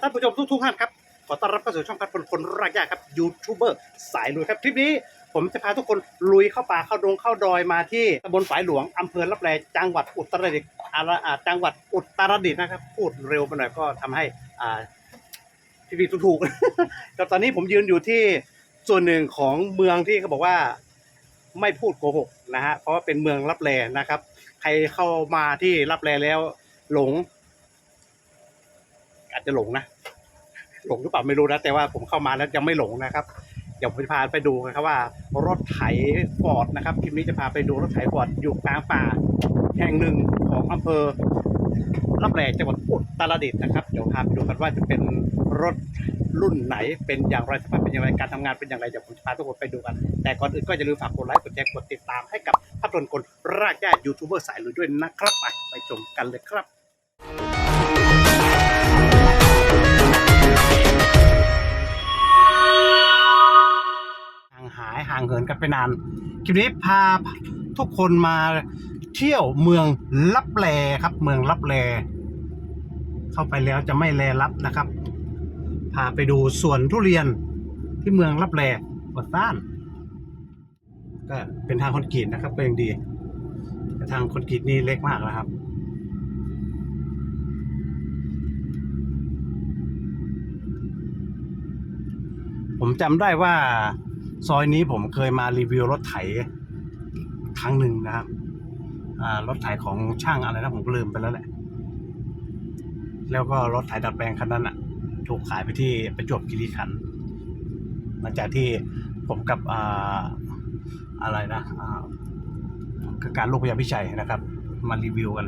ท่านผู้ชมทุกท่านครับขอต้อนรับเข้าสู่ช่องพัดพลคนรากยากครับยูทูบเบอร์สายลุยครับทริปนี้ผมจะพาทุกคนลุยเข้าป่าเข้าดงเข้าดอยมาที่ตำบลฝายหลวงอำเภอรับแลจังหวัดอุตรดิตถ์อาจังหวัดอุตรดิตถ์นะครับ พูดเร็วไปหน่อยก็ทำให้อ่าพี่ๆถูกๆแต่ตอนนี้ผมยืนอยู่ที่ส่วนหนึ่งของเมืองที่เขาบอกว่าไม่พูดโกหกนะฮะเพราะว่าเป็นเมืองรับแลนะครับ ใครเข้ามาที่รับแลแล้วหลง จะหลงนะ หลงหรือเปล่าไม่รู้นะ แต่ว่าผมเข้ามาแล้วยังไม่หลงนะครับ เดี๋ยวผมจะพาไปดูนะครับว่ารถไถฟอร์ดนะครับคลิปนี้จะพาไปดูรถไถฟอร์ดอยู่กลางป่า แห่งหนึ่งของอำเภอรับแลจังหวัดอุตรดิตถ์นะครับ เดี๋ยวพาไปดูกันว่าจะเป็นรถรุ่นไหนเป็นอย่างไรสภาพเป็นอย่างไรการทำงานเป็นอย่างไรเดี๋ยวผมจะพาทุกคนไปดูกัน แต่ก่อนอื่นก็อย่าลืมฝากกดไลค์กดแชร์กดติดตามให้กับพัฒนคนรากหญ้ายูทูบเบอร์สายลุยด้วยนะครับไปไปชมกันเลยครับางเหินกันไปนาน คลิปนี้พาทุกคนมาเที่ยวเมืองลับแลครับ เมืองลับแล เข้าไปแล้วจะไม่แลลับนะครับ พาไปดูสวนทุเรียนที่เมืองลับแลวัดซ่านก็เป็นทางคอนกรีตนะครับก็ยังดีแต่ทางคอนกรีตนี่เล็กมากนะครับผมจำได้ว่า ซอยนี้ผมเคยมารีวิวรถไถครั้งหนึ่งนะครับรถไถของช่างอะไรนะผมก็ลืมไปแล้วแหละ แล้วก็รถไถดัดแปลงคันนั้นอะ ถูกขายไปที่ประจวบคีรีขันธ์หลังจากที่ผมกับออะไรนะการลูกพยาพิชัยนะครับ มารีวิวกัน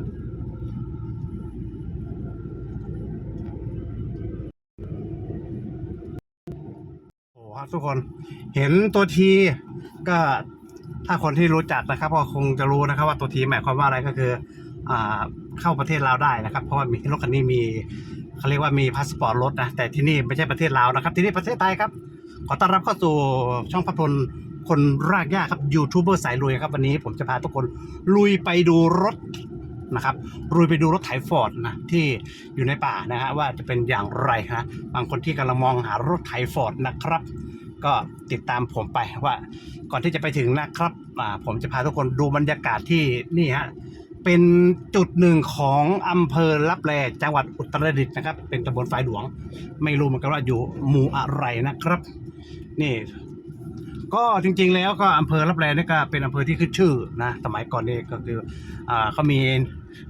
โอ้ครับ ทุกคน เห็นตัวทีก็ถ้าคนที่รู้จักนะครับก็คงจะรู้นะครับว่าตัวทีหมายความว่าอะไรก็คืออ่าเข้าประเทศลาวได้นะครับ เพราะว่ามีรถคันนี้มีเขาเรียกว่ามีพาสปอร์ตรถนะแต่ที่นี่ไม่ใช่ประเทศลาวนะครับ ที่นี่ประเทศไทยครับ ขอต้อนรับเข้าสู่ช่องพัพลคนรากหญ้าครับยูทูบเบอร์สายลุยครับวันนี้ผมจะพาทุกคนลุยไปดูรถ นะครับลุยไปดูรถไถฟอร์ดนะที่อยู่ในป่านะฮะว่าจะเป็นอย่างไรฮะบางคนที่กำลังมองหารถไถฟอร์ดนะครับ ก็ติดตามผมไปว่า ก่อนที่จะไปถึงนะครับผมจะพาทุกคนดูบรรยากาศที่นี่ฮะเป็นจุดหนึ่งของอำเภอลับแลจังหวัดอุตรดิตถ์นะครับ เป็นตำบลฝายหลวง ไม่รู้เหมือนกันว่าอยู่หมู่อะไรนะครับ นี่ ก็จริงๆแล้วก็อำเภอลับแลนี่ก็เป็นอำเภอที่ขึ้นชื่อนะสมัยก่อนนี่ก็คืออ่าเขามี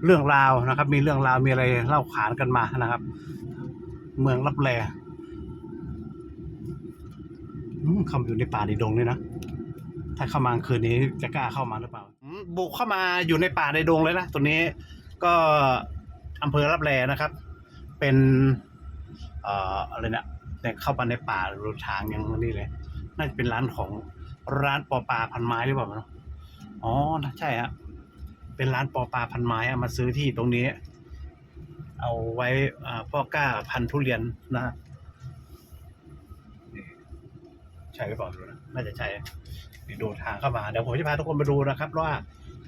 เรื่องราวนะครับ มีเรื่องราวมีอะไรเล่าขานกันมานะครับ เมืองลับแลอืมเข้ามาอยู่ในป่าในดงเลยนะถ้าเข้ามาคืนนี้จะกล้าเข้ามาหรือเปล่าบุกเข้ามาอยู่ในป่าในดงเลยนะตัวนี้ก็อำเภอรับแลนะครับ เป็นเอ่ออะไรเนี่ยแต่เข้ามาในป่ารูทางอย่างนี้เลยน่าจะเป็นร้านของร้านปอปลาพันไม้หรือเปล่าเนอะอ๋อใช่ฮะ เป็นร้านปอปลาพันไม้อะมาซื้อที่ตรงนี้ เอาไว้อ่าพ่อกล้าพันธุ์ทุเรียนนะใช่หรือเปล่าดูนะน่าจะใช่ดูทางเข้ามา เดี๋ยวผมจะพาทุกคนมาดูนะครับ ว่า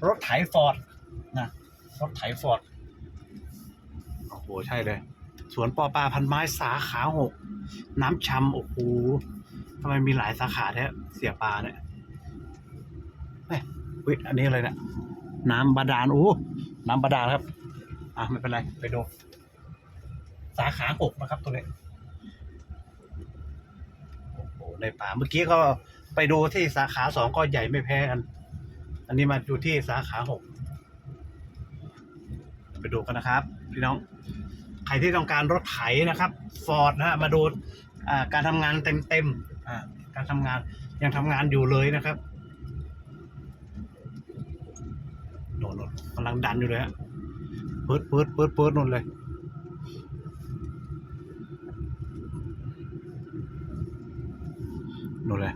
รถไถฟอร์ดนะรถไถฟอร์ดโอ้โหใช่เลยสวนปอปลาพันไม้สาขาหกน้ำชำโอ้โหทำไมมีหลายสาขาแท้เสียปลาเนี่ยเฮ้ยอุ๊ยอันนี้อะไรเนี่ย น้ำบาดาลโอ้น้ำบาดาลครับ อะไม่เป็นไรไปดู สาขาหกนะครับตัวนี้โอ้โหในป่าเมื่อกี้ก็ไปดูที่สาขาสองก็ใหญ่ไม่แพ้กัน อันนี้มาอยู่ที่สาขาหกไปดูกันนะครับ พี่น้องใครที่ต้องการรถไถนะครับฟอร์ดนะฮะมาดูอ่าการทำงานเต็มๆอ่าการทำงานยังทำงานอยู่เลยนะครับ โดน่นกำลังดันอยู่เลยฮะเปิดเปิดเปิดเปิดนู่นเลยดูเลย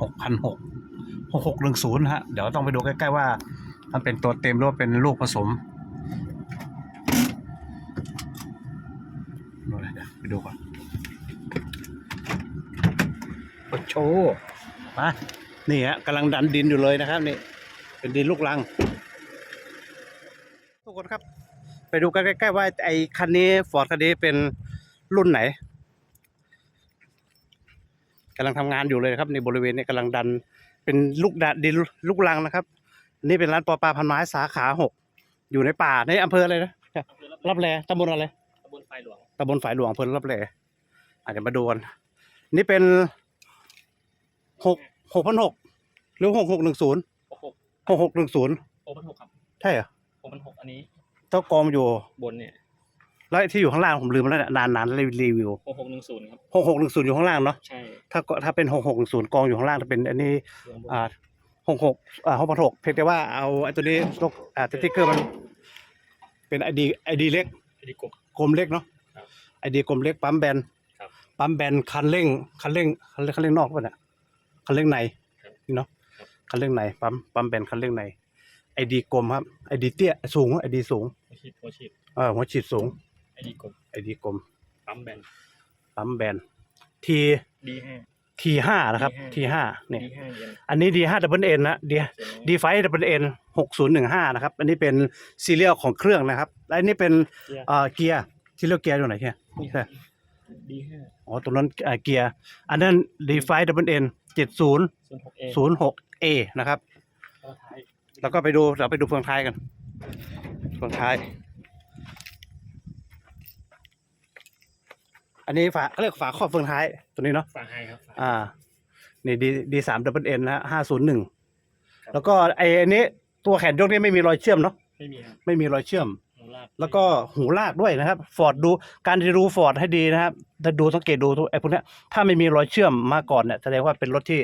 หกพันหกหกหกหนึ่งศูนย์ฮะ เดี๋ยวต้องไปดูใกล้ๆว่า มันเป็นตัวเต็มหรือว่าเป็นลูกผสมดูเลยเดี๋ยวไปดูก่อนโอ้โชมา นี่ฮะกำลังดันดินอยู่เลยนะครับนี่ เป็นดินลูกรัง ทุกคนครับ ไปดูกันใกล้ๆว่าไอ้คันนี้ฟอร์ดคันนี้เป็นรุ่นไหนกำลังทำงานอยู่เลยครับในบริเวณนี้กำลังดัน เป็นลูกดันดินลูกลังนะครับ นี่เป็นร้านปอปลาพันไม้สาขาหกอยู่ในป่าในอำเภออะไรนะรับแลตำบลอะไรตำบลไฟหลวงตำบลฝายหลวงอำเภอรับแลอาจจะเดี๋ยวมาดูกันนี่เป็นหกหกพันหกหรือหกหกหนึ่งศูนย์ หกหกหกหกหนึ่งศูนย์หกพันหกครับใช่เหรอหกพันหกอันนี้เจ้ากองอยู่บนเนี่ยแล้วที่อยู่ข้างล่างผมลืมแล้วเนี่ยนานนานๆรีวิวหกหกหนึ่งศูนย์ครับหกหกหนึ่งศูนย์อยู่ข้างล่างเนาะใช่ถ้าก็ถ้าเป็นหกหกหนึ่งศูนย์กองอยู่ข้างล่างจะเป็นอันนี้เรื่องบนอ่าหกหกอ่าหกพันหกเพียงแต่ว่าเอาไอ้ตัวนี้ลกอ่าสติ๊กเกอร์มัน เป็นไอดีไอดีเล็ก อันนี้กบ กลมเล็กเนาะครับไอดีกลมเล็กปั๊มแบนครับปั๊มแบนคันเร่งคันเร่งคันเร่งคันเร่งนอกป่ะเนี่ยคันเร่งในครับ นี่เนาะ ครับคันเร่งในปั๊มปั๊มแบนคันเร่งในไอดีกลมครับไอดีเตี้ยสูงไอดีสูงหัวฉีดหัวฉีดเออหัวฉีดสูงอันนี้กบไอดีกลมปั๊มแบนปั๊มแบนทีดีห้าทีห้านะครับ D5 ทีห้าเนี่ยดีห้าเย็นอันนี้ดีห้าดับเบิลเอ็นนะดีเสร็จแล้วดีไฟดับเบิลเอ็นหกศูนย์หนึ่งห้านะครับ อันนี้เป็นซีเรียลของเครื่องนะครับและอันนี้เป็นเกียร์เอ่อเกียร์ซีเรียลเกียร์อยู่ไหนเนี่ยนี่ใช่ดีห้าอ๋อตรงนั้นเอ่อเกียร์อันนั้นดีไฟดับเบิลเอ็นเจ็ดศูนย์ ศูนย์หกเอศูนย์หกเอนะครับแล้วท้ายแล้วก็ไปดูเราไปดูเฟืองท้ายกันเฟืองท้าย อันนี้ฝาเขาเรียกฝาครอบเฟืองท้ายตัวนี้เนาะ ฝาไฮครับฝาอ่า นี่ดีดีสามดับเบิลเอ็นนะห้าศูนย์หนึ่งครับแล้วก็ไออันนี้ตัวแขนยกนี่ไม่มีรอยเชื่อมเนาะ ไม่มีครับไม่มีรอยเชื่อมหัวลากแล้วก็หูลากด้วยนะครับ ฟอร์ดดูการที่ดูฟอร์ดให้ดีนะครับถ้าดูสังเกตดูทุกไอ้พวกเนี้ยถ้าไม่มีรอยเชื่อมมาก่อนเนี่ยแสดงว่าเป็นรถที่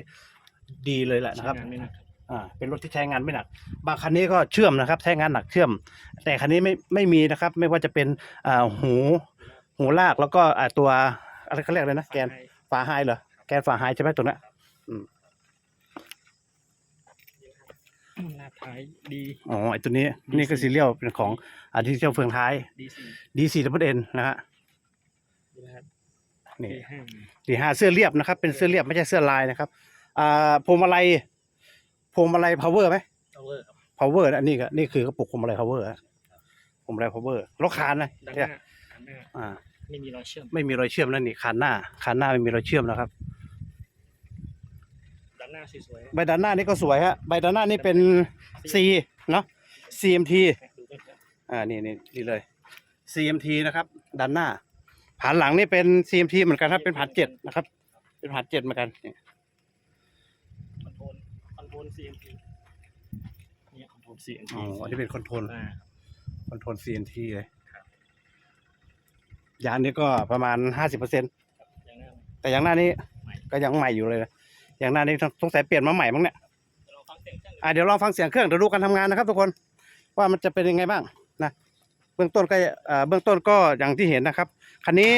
ดีเลยแหละใช้นะครับงานไม่หนักครับอ่าเป็นรถที่ใช้งานไม่หนัก บางคันนี้ก็เชื่อมนะครับใช้งานหนักเชื่อม แต่คันนี้ไม่ไม่มีนะครับ ไม่ว่าจะเป็นอ่าหู หูลากแล้วก็อ่าตัวอะไรเขาเรียกอะไรนะแกนฝาไฮฝาไฮเหรอแกนฝาไฮใช่ไหมตัวเนี้ยลากท้ายดีอ๋อไอ้ตัวนี้นี่ก็ซีเรียลเป็นของอาที่เชื่อมเฟืองท้ายดีสี่ดีสี่ดับเบิลเอ็นนะฮะดีนะครับนี่ดีห้าสี่ห้าเสื้อเรียบนะครับ เป็นเสื้อเรียบไม่ใช่เสื้อลายนะครับ อ่าพวงมาลัยพวงมาลัย power ไหม เอาเวอร์ครับ power นะนี่ก็นี่คือกระปุกพวงมาลัย power นะพวงมาลัย power รถคานนะด้านหเนี่ยน้าด้านหน้าอ่า ไม่มีรอยเชื่อมไม่มีรอยเชื่อมแล้วนี่คานหน้าคานหน้าไม่มีรอยเชื่อมนะครับ ด้านหน้าสวยใบด้านหน้านี่ก็สวยฮะใบด้านหน้านี่เป็น C เนาะ CMT ๆดูกันครับอ่านี่นี่นี่เลย CMT นะครับด้านหน้าผานหลังนี่เป็น CMT เหมือนกันครับเป็นผานเจ็ดนะครับ เป็นผานเจ็ดเหมือนกันนี่ คอนโทรลคอ นโทรล CMP นี่คอนโทรล CMP อ๋ออันนี้เป็นคอนโทรลอ่าคอนโทรล CNT เลยครับยางนี้ก็ประมาณห้าสิบเปอร์เซ็นต์อย่างหน้าแต่ยางหน้านี้ใหม่ ก็ยังใหม่อยู่เลยนะยางหน้านี้สงสัยเปลี่ยนมาใหม่มั้งเนี่ยเดี๋ยวเราฟังเสียงเครื่องอะเดี๋ยวลองฟังเสียงเครื่องเดี๋ยวดูการทำงานนะครับทุกคนว่ามันจะเป็นยังไงบ้างนะเบื้องต้นก็เอ่อเบื้องต้นก็อย่างที่เห็นนะครับคันนี้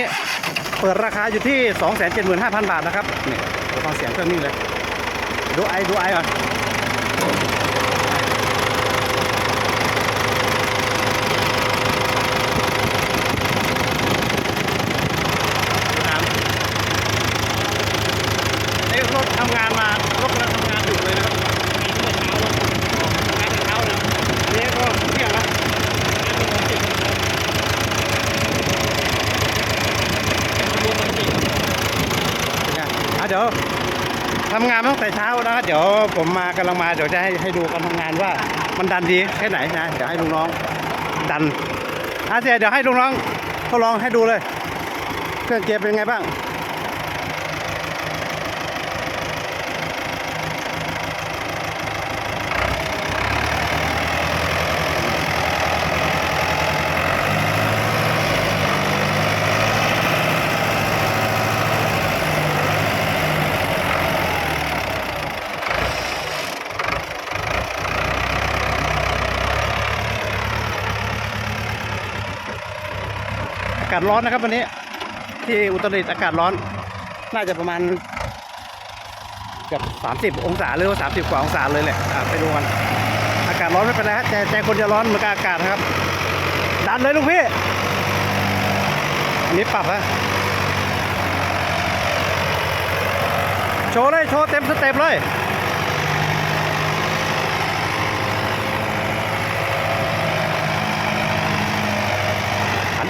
เปิดราคาอยู่ที่สองแสนเจ็ดหมื่นห้าพันบาทนะครับนี่เดี๋ยวฟังเสียงเครื่องนี้เลยดูไอดูไอก่อนนี่รถทำงานมารถกำลังทำงานอยู่เลยนะครับ งานเช้าเลย นี่ก็เที่ยงแล้ว อะเดี๋ยวทำงานมาตั้งแต่เช้านะ ครับผมมากำลังมาเดี๋ยวจะให้ให้ดูการทำงานว่า มันดันดีแค่ไหนนะเดี๋ยวให้ลุงน้องดันอาเสียเดี๋ยวให้ลุงน้องทดลองให้ดูเลย เครื่องเกียร์เป็นไงบ้าง ศร้อนนะครับ วันนี้ ที่อุตรดิตถ์อากาศร้อน น่าจะประมาณเกือบสามสิบองศาหรือว่าสามสิบกว่าองศาเลยแหละไปดูกันอากาศร้อนไม่เป็นไรฮะแต่ใจคนจะร้อนเหมือนกับอากาศนะครับ ดันเลยลุงพี่อันนี้ปรับฮะโชว์เลยโชว์เต็มสเต็ปเลย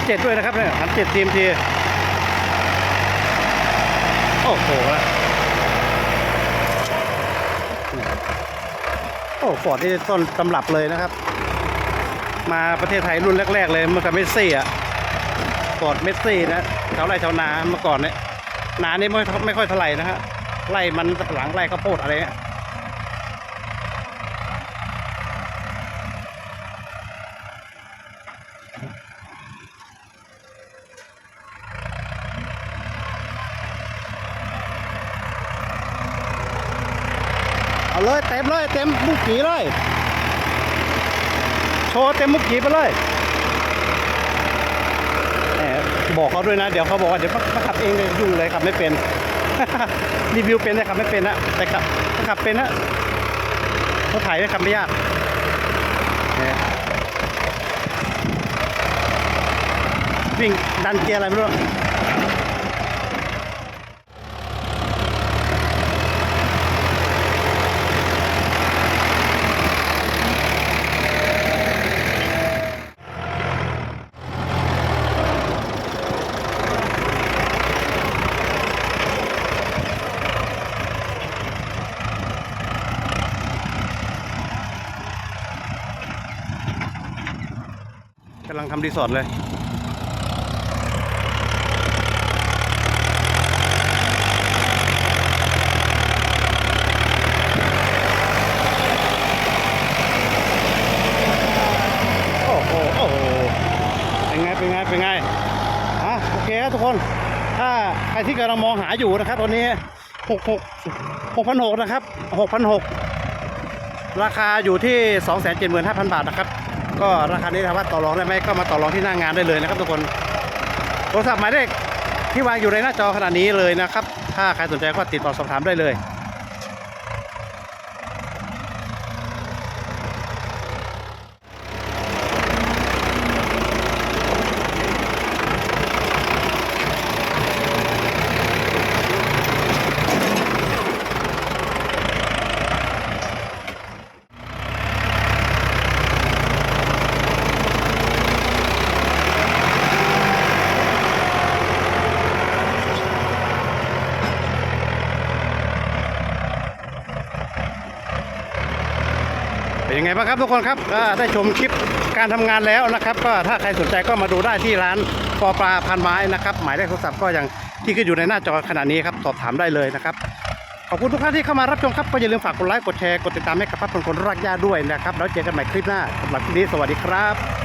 เจ็ดด้วยนะครับเนี่ยหันเจ็ดทีมทีโอ้โหโอ้ฟอร์ดนี่ต้นตำรับเลยนะครับ มาประเทศไทยรุ่นแรก ๆ เลยเมื่อกับเมสซี่อะฟอร์ดเมสซี่นะชาวไร่ชาวนาเมื่อก่อนเนี่ยนานี่ไม่ไม่ค่อยเท่าไหร่นะฮะไร่มันสับหลังไร่ข้าวโพดอะไรเงี้ย เลยเต็มเลยเต็มมุกกีเลย โชว์เต็มมุกกีไปเลยแหมบอกเขาด้วยนะ เดี๋ยวเขาบอกว่าเดี๋ยวมาขับเองเลยยุ่งเลยขับไม่เป็น รีวิวเป็นแต่ขับไม่เป็นนะแต่ขับขับเป็นนะเขาถ่ายไม่ขับไม่ยากวิ่งดันเกียร์อะไรไม่รู้ กำลังทำรีสอร์ทเลยโอ้โหโอ้โหเป็นไงเป็นไง เป็นไง อะ โอเคครับทุกคน ถ้าใครที่กำลังมองหาอยู่นะครับตอนนี้หกหกหกพันหกนะครับหกพันหกราคาอยู่ที่2 7 5 0 0 0บาทนะครับ ก็ราคานี้ถามว่าต่อรองได้ไหมก็มาต่อรองที่หน้างานได้เลยนะครับทุกคน โทรศัพท์หมายเลขที่วางอยู่ในหน้าจอขนาดนี้เลยนะครับ ถ้าใครสนใจก็ติดต่อสอบถามได้เลย เป็นยังไงบ้างครับทุกคนครับได้ชมคลิปการทำงานแล้วนะครับ ก็ถ้าใครสนใจก็มาดูได้ที่ร้านปอปลาพันไม้นะครับ หมายเลขโทรศัพท์ก็ยังที่ขึ้นอยู่ในหน้าจอขณะนี้ครับสอบถามได้เลยนะครับขอบคุณทุกท่านที่เข้ามารับชมครับก็อย่าลืมฝากกดไลค์กดแชร์กดติดตามให้กับพัดพลคนรักญาด้วยนะครับแล้วเจอกันใหม่คลิปหน้าสำหรับคลิปนี้สวัสดีครับ